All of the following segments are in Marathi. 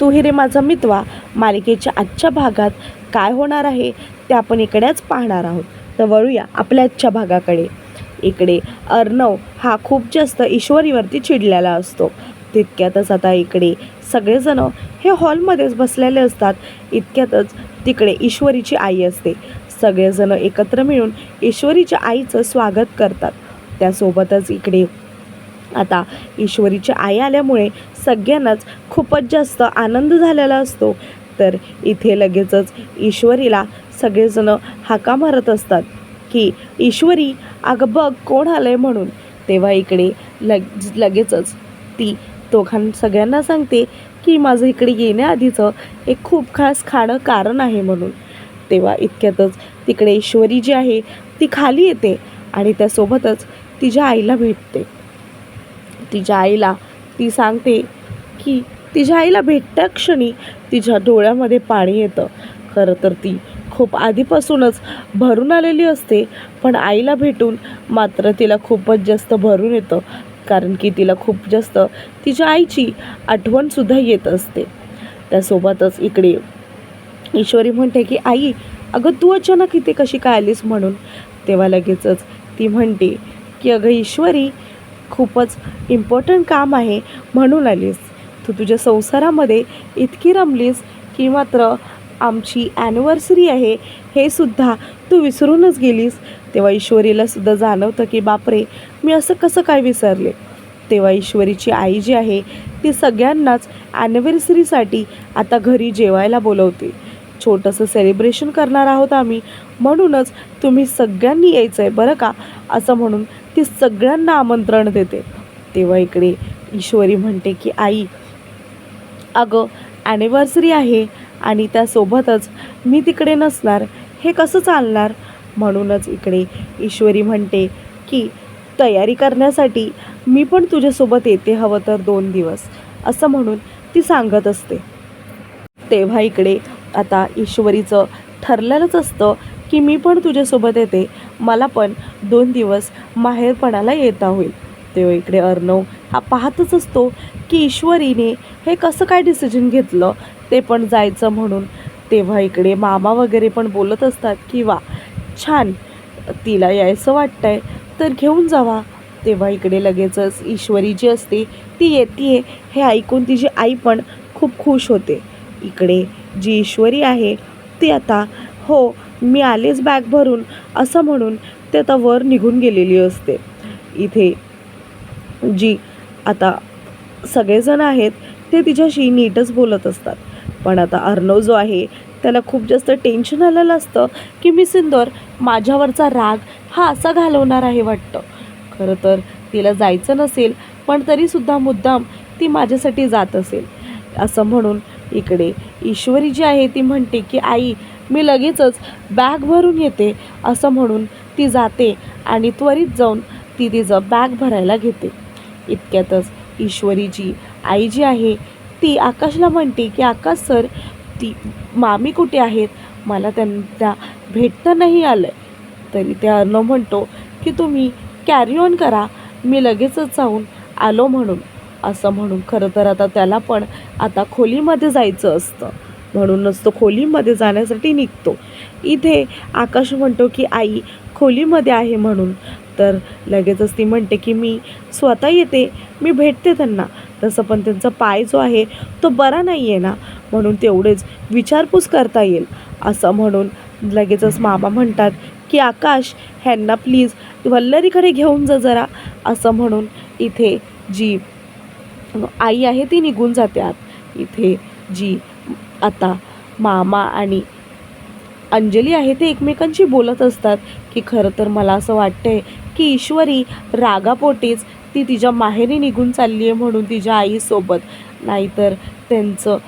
तू हिरे माझा मितवा. मालिकेच्या आजच्या भागात काय होणार आहे ते आपण इकडेच पाहणार आहोत. तर वळूया आपल्या आजच्या भागाकडे. इकडे अर्णव हा खूप जास्त ईश्वरीवरती चिडलेला असतो. तितक्यातच आता इकडे सगळेजण हे हॉलमध्येच बसलेले असतात. इतक्यातच तिकडे ईश्वरीची आई असते. सगळेजण एकत्र मिळून ईश्वरीच्या आईचं स्वागत करतात. त्यासोबतच इकडे आता ईश्वरीची आई आल्यामुळे सगळ्यांनाच खूपच जास्त आनंद झालेला असतो. तर इथे लगेचच ईश्वरीला सगळेजण हाका मारत असतात की ईश्वरी अगं बघ कोण आलंय म्हणून. तेव्हा इकडे लग लगेचच ती दोघां सगळ्यांना सांगते की माझं इकडे येण्याआधीचं एक खूप खास खाणं कारण आहे म्हणून. तेव्हा इतक्यातच तिकडे ईश्वरी जी आहे ती खाली येते आणि त्यासोबतच तिच्या आईला भेटते. तिच्या आईला. ती सांगते की तिच्या आईला भेटत्या क्षणी तिच्या डोळ्यामध्ये पाणी येतं. खरं तर ती खूप आधीपासूनच भरून आलेली असते पण आईला भेटून मात्र तिला खूपच जास्त भरून येतं कारण की तिला खूप जास्त तिच्या आईची आठवणसुद्धा येत असते. त्यासोबतच इकडे ईश्वरी म्हणते की आई अगं तू अचानक इथे कशी काय आलीस म्हणून? तेव्हा लगेचच ती म्हणते की अगं ईश्वरी खूपच इम्पॉर्टंट काम आहे म्हणून आलीस. तू तुझ्या संसारामध्ये इतकी रमलीस की मात्र आमची ॲनिव्हर्सरी आहे हे सुद्धा तू विसरूनच गेलीस. तेव्हा ईश्वरीला सुद्धा जाणवतं की बापरे मी असं कसं काय विसरले? तेव्हा ईश्वरीची आई जी आहे ती सगळ्यांनाच ॲनिव्हर्सरीसाठी आता घरी जेवायला बोलवते. छोटंसं सेलिब्रेशन करणार आहोत आम्ही म्हणूनच तुम्ही सगळ्यांनी यायचं आहे बरं का? असं म्हणून ती सगळ्यांना आमंत्रण देते. तेव्हा इकडे ईश्वरी म्हणते की आई अगं ॲनिव्हर्सरी आहे आणि त्यासोबतच मी तिकडे नसणार. हे कसं चालणार? म्हणूनच इकडे ईश्वरी म्हणते की तयारी करण्यासाठी मी पण तुझ्यासोबत येते हवं तर दोन दिवस असं म्हणून ती सांगत असते. तेव्हा इकडे आता ईश्वरीचं ठरलेलंच असतं की मी पण तुझ्यासोबत येते. मला पण दोन दिवस माहेरपणाला येता होईल. तेव्हा इकडे अर्णव हा पाहतच असतो की ईश्वरीने हे कसं काय डिसिजन घेतलं ते पण जायचं म्हणून. तेव्हा इकडे मामा वगैरे पण बोलत असतात की वा छान तिला यायचं वाटतंय तर घेऊन जावा. तेव्हा इकडे लगेचच ईश्वरी जी असते ती येते हे ऐकून तिची आई पण खूप खुश होते. इकडे जी ईश्वरी आहे ती आता हो मी आलेच बॅग भरून असं म्हणून ते आता वर निघून गेलेली असते. इथे जी आता सगळेजण आहेत ते तिच्याशी नीटच बोलत असतात. पण आता अर्णव जो आहे त्याला खूप जास्त टेन्शन आलेलं असतं की मी सिंदर माझ्यावरचा राग हा असा घालवणार आहे वाटतं. खरं तर तिला जायचं नसेल पण तरीसुद्धा मुद्दाम ती माझ्यासाठी जात असेल. असं म्हणून इकडे ईश्वरी जी आहे ती म्हणते की आई मी लगेचच बॅग भरून येते असं म्हणून ती जाते आणि त्वरित जाऊन ती तिचं बॅग भरायला घेते. इतक्यातच ईश्वरीजी आई जी आहे ती आकाशला म्हणते की आकाश सर ती मामी कुठे आहेत? मला त्यांना भेटता नाही आलं तरी ते अर्णव म्हणतो की तुम्ही कॅरी ऑन करा मी लगेचच जाऊन आलो म्हणून. असं म्हणून खरं तर आता त्याला पण आता खोलीमध्ये जायचं असतं. म्हणूनच तो खोलीमध्ये जाण्यासाठी निघतो. इथे आकाश म्हणतो की आई खोलीमध्ये आहे म्हणून. तर लगेचच ती म्हणते की मी स्वतः येते मी भेटते त्यांना. तसं पण त्यांचा पाय जो आहे तो बरा नाही आहे ना. म्हणून तेवढेच विचारपूस करता येईल. असं म्हणून लगेचच मामा म्हणतात की आकाश ह्यांना प्लीज वल्लरीकडे घेऊन जा जरा. असं म्हणून इथे जी आई आहे ती निघून जाते आत. इथे जी आता मामा आणि अंजली आहे ते एकमेकांशी बोलत असतात की खरं तर मला असं वाटतंय की ईश्वरी रागापोटीच ती तिच्या माहेरी निघून चालली आहे म्हणून तिच्या आईसोबत. नाहीतर त्यांचं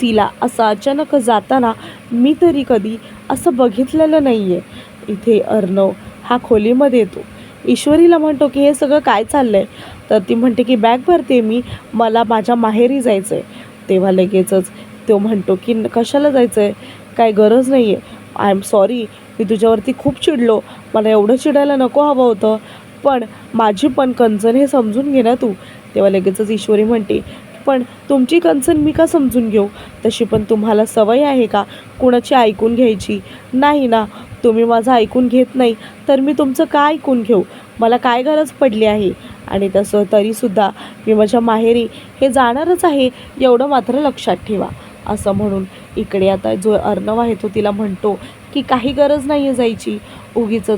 तिला असं अचानक जाताना मी तरी कधी असं बघितलेलं नाही आहे इथे अर्णव हा खोलीमध्ये येतो. ईश्वरीला म्हणतो की हे सगळं काय चाललं आहे तर ती म्हणते की बॅग भरते मी. मला माझ्या माहेरी जायचं आहे तेव्हा लगेचच तो म्हणतो की कशाला जायचं आहे काय गरज नाही आहे आय एम सॉरी मी तुझ्यावरती खूप चिडलो. मला एवढं चिडायला नको हवं होतं. पण माझी पण कन्सर्न हे समजून घे ना तू. तेव्हा लगेचच ईश्वरी म्हणते पण पण तुमची कन्सर्न मी का समजून घेऊ? तशी पण तुम्हाला सवय आहे का? कुणाची ऐकून घ्यायची? नाही ना. तुम्ही माझं ऐकून घेत नाही तर मी तुमचं काय ऐकून घेऊ? मला काय गरज पडली आहे? आणि तसं तरीसुद्धा मी माझ्या माहेरी हे जाणारच आहे एवढं मात्र लक्षात ठेवा. असं म्हणून इकडे आता जो अर्णव आहे तो तिला म्हणतो की काही गरज नाही आहे जायची. उगीच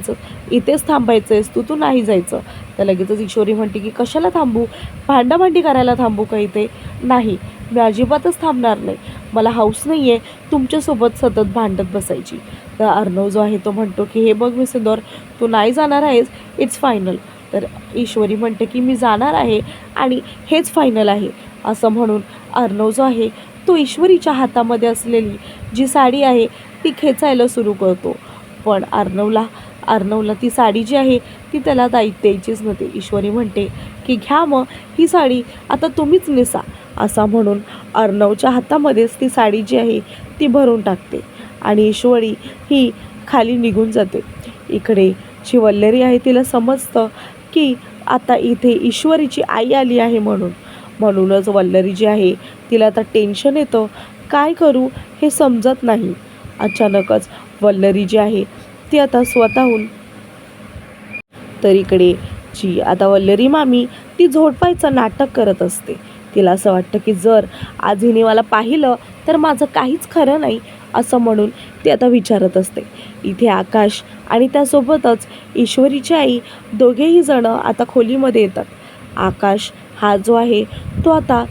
इथेच थांबायचं आहेस तू तू नाही जायचं. तर लगेचच ईश्वरी म्हणते की कशाला थांबू? भांडाभांडी करायला थांबू का इथे? नाही. मी अजिबातच थांबणार नाही. मला हाऊस नाही आहे तुमच्यासोबत सतत भांडत बसायची. तर अर्णव जो आहे तो म्हणतो की हे बघ मी सिंदोर तू नाही जाणार आहेस? It's final. तर ईश्वरी म्हणते की मी जाणार आहे आणि हेच फायनल आहे. असं म्हणून अर्णव जो आहे तो ईश्वरीच्या हातामध्ये असलेली जी साडी आहे ती खेचायला सुरू करतो. पण अर्णवला अर्णवला ती साडी जी आहे ती त्याला दाई द्यायचीच नव्हती. ईश्वरी म्हणते की घ्या मग ही साडी आता तुम्हीच नेसा. असा म्हणून अर्णवच्या हातामध्येच ती साडी जी आहे ती भरून टाकते. आणि ईश्वरी ही खाली निघून जाते. इकडे जी वल्लरी आहे तिला समजतं की आता इथे ईश्वरीची आई आली आहे म्हणून. म्हणूनच वल्लरी जी आहे तिला आता टेन्शन येतं. काय करू हे समजत नाही. अचानकच वल्लरी जी आहे ती आता स्वतःहून तर इकडे जी आता वल्लरी मामी ती झोडपायचं नाटक करत असते. तिला असं वाटतं की जर आज हिने मला पाहिलं तर माझं काहीच खरं नाही असं म्हणून ती आता विचारत असते. इथे आकाश आणि त्यासोबतच ईश्वरीची आई दोघेही जणं आता खोलीमध्ये येतात. आकाश हा जो आहे तो आता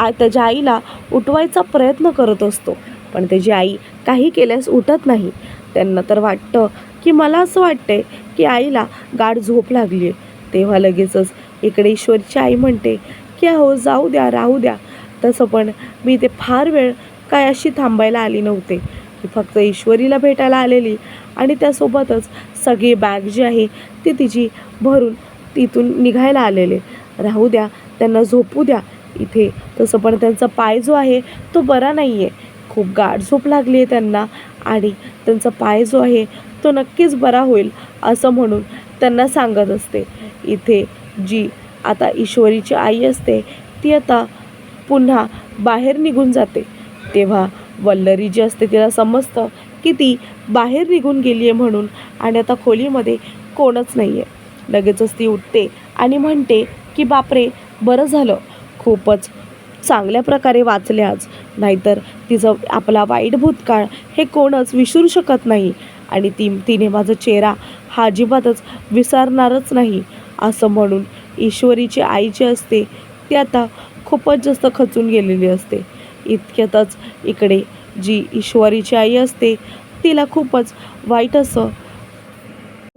आ त्याच्या आईला उठवायचा प्रयत्न करत असतो. पण त्याची आई काही केल्यास उठत नाही. त्यांना तर वाटतं की मला असं वाटतंय की आईला गाढ झोप लागली आहे. तेव्हा लगेचच इकडे ईश्वरीची आई म्हणते की अहो जाऊ द्या राहू द्या. तसं पण मी ते फार वेळ काय अशी थांबायला आली नव्हते. की फक्त ईश्वरीला भेटायला आलेली आणि त्यासोबतच सगळी बॅग जी आहे ती तिची भरून तिथून निघायला आलेले. राहू द्या त्यांना झोपू द्या इथे. तसं पण त्यांचा पाय जो आहे तो बरा नाही आहे खूप गाढ झोप लागली आहे त्यांना आणि त्यांचा पाय जो आहे तो नक्कीच बरा होईल असं म्हणून त्यांना सांगत असते. इथे जी आता ईश्वरीची आई असते ती आता पुन्हा बाहेर निघून जाते. तेव्हा वल्लरी जी असते तिला समजतं की ती बाहेर निघून गेली आहे म्हणून आणि आता खोलीमध्ये कोणच नाही आहे लगेचच ती उठते आणि म्हणते की बापरे बरं झालं. खूपच चांगल्या प्रकारे वाचल्याच नाहीतर तिचं आपला वाईट भूतकाळ हे कोणच विसरू शकत नाही. आणि ती तिने माझा चेहरा हा अजिबातच विसरणारच नाही. असं म्हणून ईश्वरीची आई जी असते ती आता खूपच जास्त खचून गेलेली असते. इतक्यातच इकडे जी ईश्वरीची आई असते तिला खूपच वाईट असं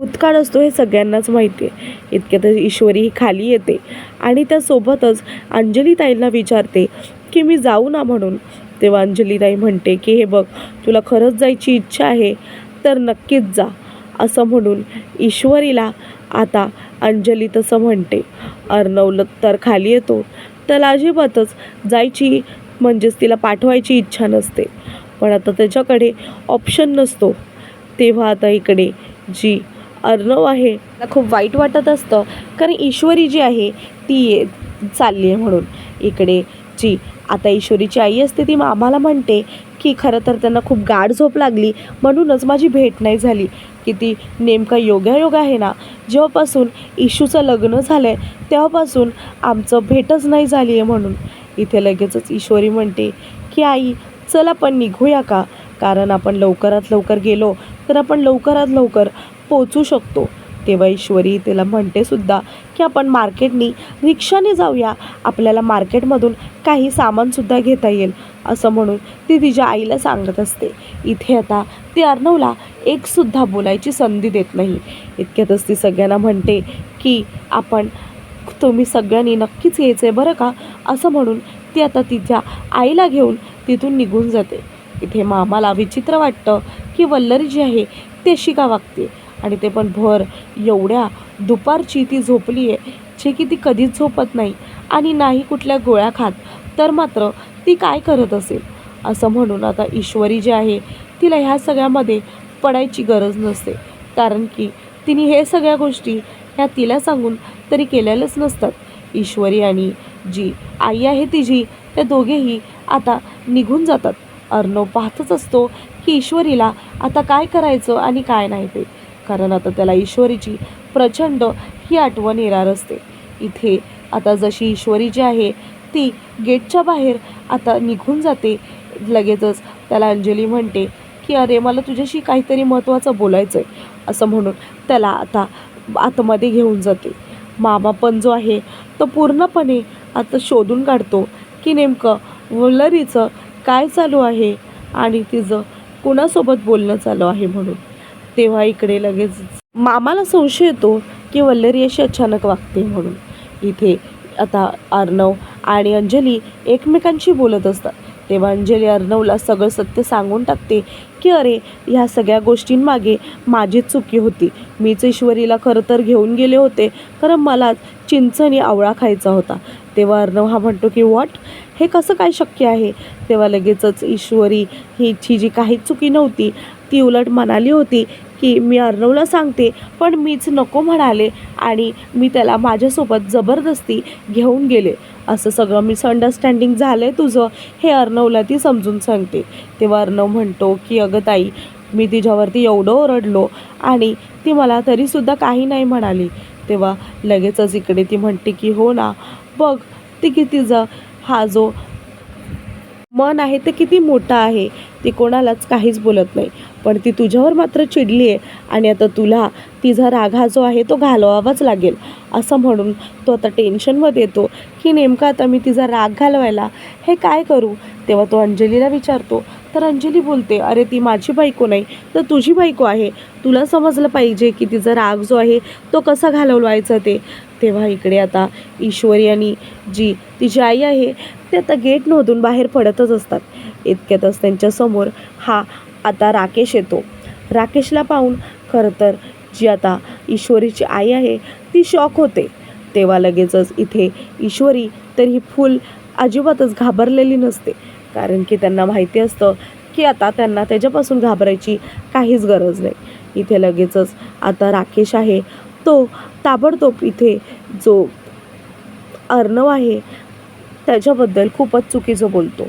भूतकाळ असतो हे सगळ्यांनाच माहिती आहे. इतक्यातच ईश्वरी ही खाली येते. आणि त्यासोबतच अंजलीताईंना विचारते की मी जाऊ ना म्हणून? तेव्हा अंजलीताई म्हणते की हे बघ तुला खरंच जायची इच्छा आहे तर नक्कीच जा. असं म्हणून ईश्वरीला आता अंजली तसं म्हणते अर्णव तर खाली येतो त्याला अजिबातच जायची म्हणजेच तिला पाठवायची इच्छा नसते. पण आता त्याच्याकडे ऑप्शन नसतो. तेव्हा आता इकडे जी अर्णव आहे त्याला खूप वाईट वाटत असतं. कारण ईश्वरी जी आहे ती ये चालली आहे म्हणून. इकडे जी आता ईश्वरीची आई असते ती आम्हाला म्हणते की खरं तर त्यांना खूप गाढ झोप लागली. म्हणूनच माझी भेट नाही झाली. किती नेमका योगायोग आहे ना जेव्हापासून इशूचं लग्न झालं आहे तेव्हापासून आमचं भेटच नाही झाली आहे म्हणून. इथे लगेचच ईश्वरी म्हणते की आई चल आपण निघूया का? कारण आपण लवकरात लवकर गेलो तर आपण लवकरात लवकर पोचू शकतो. तेव्हा ईश्वरी तिला म्हणतेसुद्धा की आपण मार्केटनी रिक्षाने जाऊया. आपल्याला मार्केटमधून काही सामानसुद्धा घेता येईल. असं म्हणून ती तिच्या आईला सांगत असते. इथे आता ती अर्णवला एकसुद्धा बोलायची संधी देत नाही. इतक्यातच ती सगळ्यांना म्हणते की आपण तुम्ही सगळ्यांनी नक्कीच यायचं आहे बरं का? असं म्हणून ती आता तिच्या आईला घेऊन तिथून निघून जाते. इथे मामाला विचित्र वाटतं की वल्लरी जी आहे ती अशी का वागते? आणि ते पण भर. एवढ्या दुपारची ती झोपली आहे जे की ती कधीच झोपत नाही. आणि नाही कुठल्या गोळ्या खात तर मात्र ती काय करत असेल? असं म्हणून आता ईश्वरी जी आहे तिला ह्या सगळ्यामध्ये पडायची गरज नसते. कारण की तिने हे सगळ्या गोष्टी ह्या तिला सांगून तरी केलेल्याच नसतात. ईश्वरी आणि जी आई आहे तिची त्या दोघेही आता निघून जातात. अर्णव पाहतच असतो की ईश्वरीला आता काय करायचं आणि काय नाही ते. कारण आता त्याला ईश्वरीची प्रचंड ही आठवण येणार असते. इथे आता जशी ईश्वरी जी आहे ती गेटच्या बाहेर आता निघून जाते. लगेचच त्याला अंजली म्हणते की अरे मला तुझ्याशी काहीतरी महत्त्वाचं बोलायचं आहे असं म्हणून त्याला आता आतमध्ये घेऊन जाते. मामा पण जो आहे तो पूर्णपणे आता शोधून काढतो की नेमकं वल्लरीचं काय चालू आहे आणि तिचं कुणासोबत बोलणं चालू आहे म्हणून. तेव्हा इकडे लगेच मामाला संशय येतो की वल्लरी अशी अचानक वागते म्हणून. इथे आता अर्णव आणि अंजली एकमेकांशी बोलत असतात. तेव्हा अंजली अर्णवला सगळं सत्य सांगून टाकते की अरे ह्या सगळ्या गोष्टींमागे माझीच चुकी होती. मीच ईश्वरीला खरं तर घेऊन गेले होते. कारण मला चिंचणी आवळा खायचा होता. तेव्हा अर्णव हा म्हणतो की वॉट हे कसं काय शक्य आहे? तेव्हा लगेचच ईश्वरी हिची जी काहीच चुकी नव्हती ती उलट म्हणाली होती की मी अर्णवला सांगते पण मीच नको म्हणाले आणि मी त्याला माझ्यासोबत जबरदस्ती घेऊन गेले. असं सगळं मिसअंडरस्टँडिंग झालं आहे तुझं हे अर्णवला ती समजून सांगते. तेव्हा अर्णव म्हणतो की अगं ताई मी तिच्यावरती एवढं ओरडलो आणि ती मला तरीसुद्धा काही नाही म्हणाली. तेव्हा लगेचच इकडे ती म्हणते की हो ना बघ ती कितीचा हा जो मन आहे ते किती मोठं आहे ती कोणालाच काहीच बोलत नाही. पण ती तुझ्यावर मात्र चिडली आहे आणि आता तुला तिचा रागा जो आहे तो घालवावाच लागेल. असं म्हणून तो आता टेन्शनमध्ये येतो की नेमका आता मी तिचा राग घालवायला हे काय करू? तेव्हा तो अंजलीला विचारतो. तर अंजली बोलते अरे ती माझी बायको नाही तर तुझी बायको आहे. तुला समजलं पाहिजे की तिचा राग जो आहे तो कसा घालवायचा ते. तेव्हा इकडे आता ईश्वरी आणि जी तिची आई आहे ते आता गेटमधून बाहेर पडतच असतात. इतक्यातच त्यांच्यासमोर हा आता राकेश येतो. राकेशला पाहून खरं तर जी आता ईश्वरीची आई आहे ती शॉक होते. तेव्हा लगेचच इथे ईश्वरी तर ही फुल अजिबातच घाबरलेली नसते. कारण की त्यांना माहिती असतं की आता त्यांना त्याच्यापासून घाबरायची काहीच गरज नाही. इथे लगेचच आता राकेश आहे तो ताबडतोब इथे जो अर्णव आहे त्याच्याबद्दल खूपच चुकीचं बोलतो.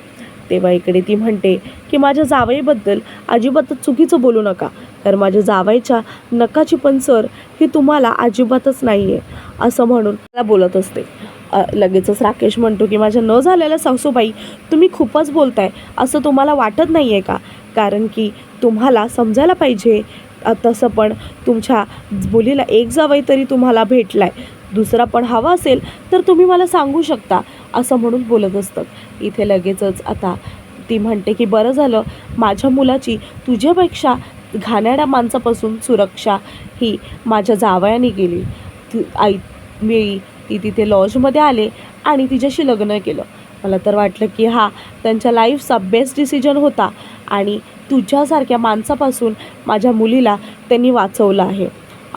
तेव्हा इकडे ती म्हणते की माझ्या जावईबद्दल अजिबातच चुकीचं बोलू नका. तर माझ्या जावईच्या नकाची पण सर ही तुम्हाला अजिबातच नाही आहे असं म्हणून मला बोलत असते. लगेचच राकेश म्हणतो की माझ्या न झालेल्या सासूबाई तुम्ही खूपच बोलताय असं तुम्हाला वाटत नाही आहे का? कारण की तुम्हाला समजायला पाहिजे तसं पण तुमच्या मुलीला एक जावई तरी तुम्हाला भेटलाय. दुसरा पण हवा असेल तर तुम्ही मला सांगू शकता असं म्हणून बोलत असतात. इथे लगेचच आता ती म्हणते की बरं झालं माझ्या मुलाची तुझ्यापेक्षा घाणाऱ्या माणसापासून सुरक्षा ही माझ्या जावयाने गेली. आई मी ती तिथे लॉजमध्ये आले आणि तिच्याशी लग्न केलं. मला तर वाटलं की हा त्यांच्या लाईफचा बेस्ट डिसिजन होता आणि तुझ्यासारख्या माणसापासून माझ्या मुलीला त्यांनी वाचवलं आहे.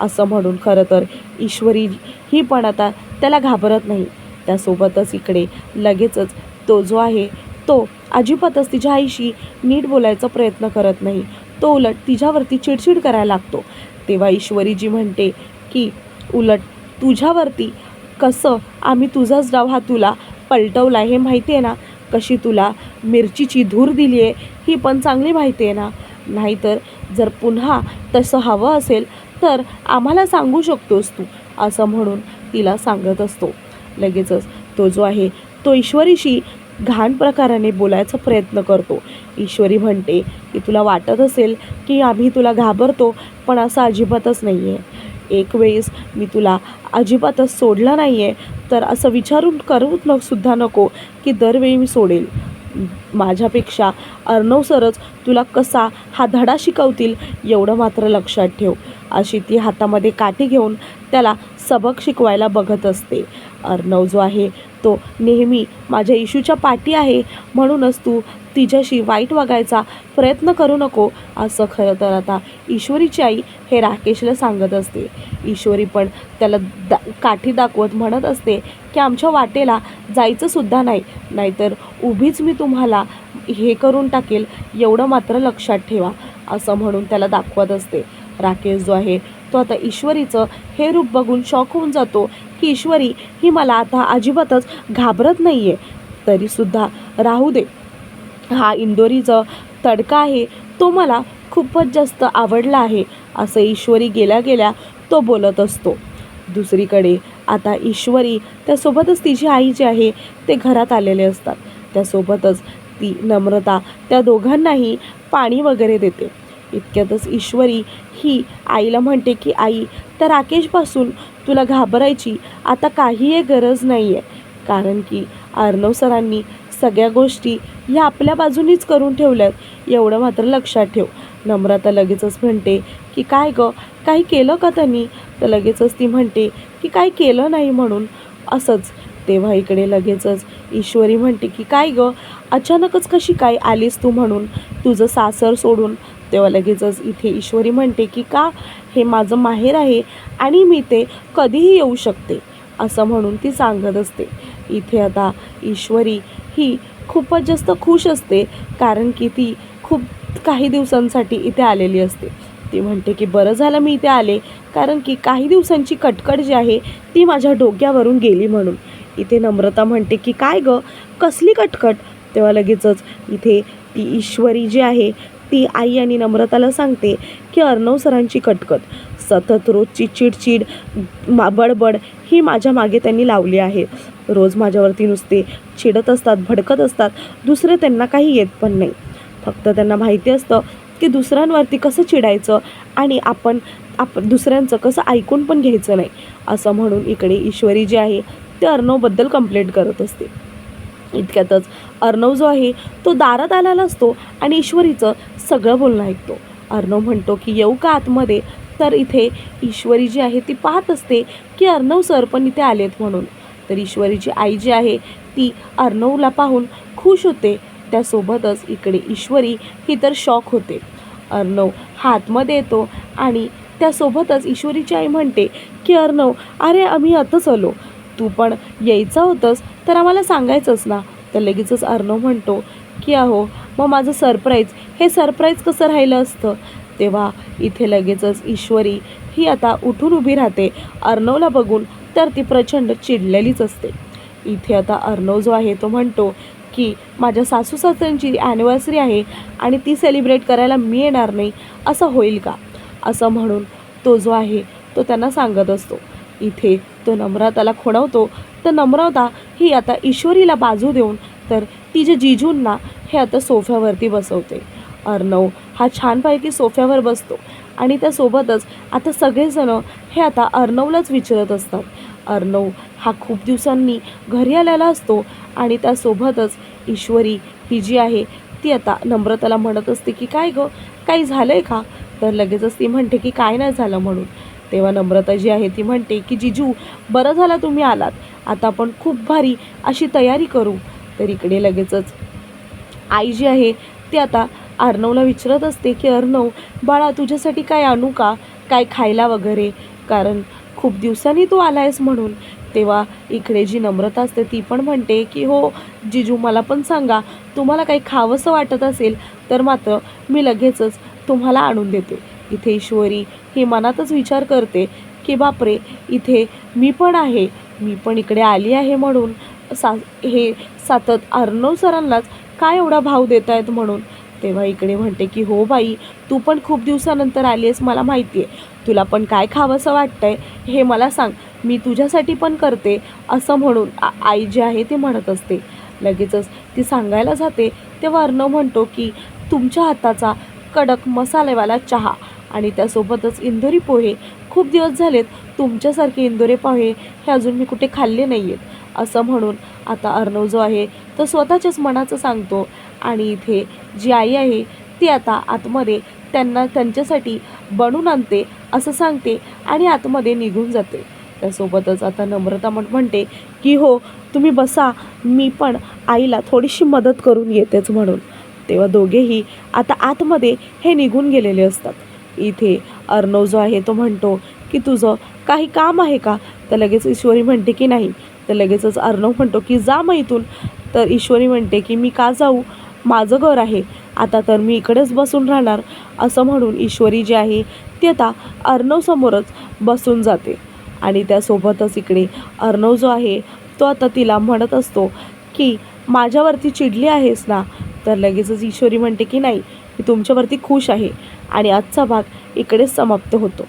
असं म्हणून खरं तर ईश्वरी ही पण आता त्याला घाबरत नाही. त्यासोबतच इकडे लगेचच तो जो आहे तो अजिबातच तिच्या आईशी नीट बोलायचा प्रयत्न करत नाही. तो उलट तिच्यावरती चिडचिड करायला लागतो. तेव्हा ईश्वरी जी म्हणते की उलट तुझ्यावरती कसं आम्ही तुझाच डाव हा तुला पलटवला हे माहिती आहे ना? कशी तुला मिरचीची धूर दिली आहे ही पण चांगली माहिती आहे ना. नाहीतर जर पुन्हा तसं हवं असेल तर आम्हाला सांगू शकतोस तू असं म्हणून तिला सांगत असतो. लगेचच तो जो आहे तो ईश्वरीशी घाण प्रकाराने बोलायचा प्रयत्न करतो. ईश्वरी म्हणते की तुला वाटत असेल की आम्ही तुला घाबरतो पण असं अजिबातच नाही आहे एक वेळेस मी तुला अजिबातच सोडलं नाही आहे तर असं विचारून करूच न सुद्धा नको की दरवेळी मी सोडेल. माझ्यापेक्षा अर्णव सरच तुला कसा हा धडा शिकवतील एवढं मात्र लक्षात ठेव. अशी ती हातामध्ये काठी घेऊन त्याला सबक शिकवायला बघत असते. अर्णव जो आहे तो नेहमी माझ्या इशूच्या पाठी आहे. म्हणूनच तू तिच्याशी वाईट वागायचा प्रयत्न करू नको असं खरं तर आता ईश्वरीची आई हे राकेशला सांगत असते. ईश्वरी पण त्याला दा काठी दाखवत म्हणत असते की आमच्या वाटेला जायचंसुद्धा नाही. नाहीतर उभीच मी तुम्हाला हे करून टाकेल एवढं मात्र लक्षात ठेवा असं म्हणून त्याला दाखवत असते. राकेश जो आहे तो आता ईश्वरीचं हे रूप बघून शॉक होऊन जातो की ईश्वरी ही मला आता अजिबातच घाबरत नाही आहे तरीसुद्धा राहू दे. हा इंदोरीचा तडका आहे तो मला खूपच जास्त आवडला आहे असं ईश्वरी गेल्या गेल्या तो बोलत असतो. दुसरीकडे आता ईश्वरी त्यासोबतच तिची आई जी आहे ते घरात आलेले असतात. त्यासोबतच ती नम्रता त्या दोघांनाही पाणी वगैरे देते. इतक्यातच ईश्वरी ही आईला म्हणते की आई त्या राकेशपासून तुला घाबरायची आता काहीही गरज नाही आहे कारण की अर्णव सरांनी सगळ्या गोष्टी ह्या आपल्या बाजूनीच करून ठेवल्यात. एवढं मात्र लक्षात ठेव. नम्रता लगेचच म्हणते की काय गं? काही केलं का त्यांनी? तर लगेचच ती म्हणते की काय केलं नाही म्हणून. असंच तेव्हा इकडे लगेचच ईश्वरी म्हणते की काय गं? अचानकच कशी काय आलीस तू म्हणून? तुझं सासर सोडून तेव्हा लगेचच इथे ईश्वरी म्हणते की का? हे माझं माहेर आहे आणि मी ते कधीही येऊ शकते असं म्हणून ती सांगत असते. इथे आता ईश्वरी ही खूपच जास्त खुश असते कारण की ती खूप काही दिवसांसाठी इथे आलेली असते. ती म्हणते की बरं झालं मी इथे आले कारण की काही दिवसांची कटकट जी आहे ती माझ्या डोक्यावरून गेली म्हणून. इथे नम्रता म्हणते की काय गं? कसली कटकट? तेव्हा लगेचच इथे ती ईश्वरी जी आहे ती आई आणि नम्रताला सांगते की अर्णव सरांची कटकट सतत रोजची चिडचिड मा बडबड ही माझ्या मागे त्यांनी लावली आहे. रोज माझ्यावरती नुसते चिडत असतात भडकत असतात दुसरे त्यांना काही येत पण नाही. फक्त त्यांना माहिती असतं की दुसऱ्यांवरती कसं चिडायचं आणि आपण आप दुसऱ्यांचं कसं ऐकून पण घ्यायचं नाही. असं म्हणून इकडे ईश्वरी जी आहे ते अर्णवबद्दल कंप्लेंट करत असते. इतक्यातच अर्णव जो आहे तो दारात आलेला असतो आणि ईश्वरीचं सगळं बोलणं ऐकतो. अर्णव म्हणतो की येऊ का आतमध्ये? तर इथे ईश्वरी जी आहे ती पाहत असते की अर्णव सर पण इथे आलेत म्हणून. तर ईश्वरीची आई जी आहे ती अर्णवला पाहून खुश होते. त्यासोबतच इकडे ईश्वरी ही तर शॉक होते. अर्णव हा आतमध्ये येतो आणि त्यासोबतच ईश्वरीची आई म्हणते की अर्णव अरे आम्ही आताच आलो. तू पण यायचं होतंस तर आम्हाला सांगायचंच ना. तर लगेचच अर्णव म्हणतो की अहो मग माझं सरप्राईज हे सरप्राईज कसं राहिलं असतं? तेव्हा इथे लगेचच ईश्वरी ही आता उठून उभी राहते. अर्णवला बघून तर ती प्रचंड चिडलेलीच असते. इथे आता अर्णव जो आहे तो म्हणतो की माझ्या सासू सासऱ्यांची ॲनिव्हर्सरी आहे आणि ती सेलिब्रेट करायला मी येणार नाही. असं होईल का? असं म्हणून तो जो आहे तो त्यांना सांगत असतो. इथे. तो नम्रताला खुणवतो. तर नम्रता ही आता ईश्वरीला बाजू देऊन तर तिच्या जिजूंना हे आता सोफ्यावरती बसवते. अर्णव हा छानपैकी सोफ्यावर बसतो आणि त्यासोबतच आता सगळेजणं हे आता अर्णवलाच विचारत असतात. अर्णव हा खूप दिवसांनी घरी आलेला असतो आणि त्यासोबतच ईश्वरी ही जी आहे ती आता नम्रताला म्हणत असते की काय गं? काही झालं आहे का? तर लगेचच ती म्हणते की काय नाही झालं म्हणून. तेव्हा नम्रता जी आहे ती म्हणते की जिजू बरं झालं तुम्ही आलात. आता आपण खूप भारी अशी तयारी करू. तर इकडे लगेचच आई जी आहे ती आता अर्णवला विचारत असते की अर्णव बाळा तुझ्यासाठी काय आणू का? काय खायला वगैरे? कारण खूप दिवसांनी तू आला आहेस म्हणून. तेव्हा इकडे जी नम्रता असते ती पण म्हणते की हो जिजू मला पण सांगा. तुम्हाला काही खावंसं वाटत असेल तर मात्र मी लगेचच तुम्हाला आणून देते. इथे ईश्वरी हे मनातच विचार करते की बापरे इथे मी पण आहे मी पण इकडे आली आहे म्हणून. सा हे सातत अर्णव सरांनाच काय एवढा भाव देत आहेत म्हणून? तेव्हा इकडे म्हणते की हो बाई तू पण खूप दिवसानंतर आली आहेस मला माहिती आहे तुला पण काय खावंसं वाटतंय? हे मला सांग मी तुझ्यासाठी पण करते असं म्हणून आई जी आहे ती म्हणत असते. लगेचच ती सांगायला जाते. तेव्हा अर्णव म्हणतो की तुमच्या हाताचा कडक मसालेवाला चहा आणि त्यासोबतच इंदोरी पोहे खूप दिवस झालेत तुमच्यासारखे इंदोरे पोहे हे अजून मी कुठे खाल्ले नाही आहेत असं म्हणून आता अर्णव जो आहे तो स्वतःच्याच मनाचं सांगतो. आणि इथे जी आई आहे ती आता आतमध्ये त्यांना त्यांच्यासाठी बनवून आणते असं सांगते आणि आतमध्ये निघून जाते. त्यासोबतच आता नम्रता म्हण म्हणते की हो तुम्ही बसा मी पण आईला थोडीशी मदत करून येतेच म्हणून. तेव्हा दोघेही आता आतमध्ये हे निघून गेलेले असतात. इथे अर्णव जो आहे तो म्हणतो की तुझं काही काम आहे का? तर लगेच ईश्वरी म्हणते की नाही. तर लगेचच अर्णव म्हणतो की जा मग इथून. तर ईश्वरी म्हणते की मी का जाऊ? माझं घर आहे. आता तर मी इकडेच बसून राहणार. असं म्हणून ईश्वरी जी आहे ती आता अर्णवसमोरच बसून जाते. आणि त्यासोबतच इकडे अर्णव जो आहे तो आता तिला म्हणत असतो की माझ्यावरती चिडली आहेस ना? तर लगेचच ईश्वरी म्हणते की नाही. मी तुमच्यावरती खुश आहे. आणि आजचा भाग इकडे समाप्त होतो.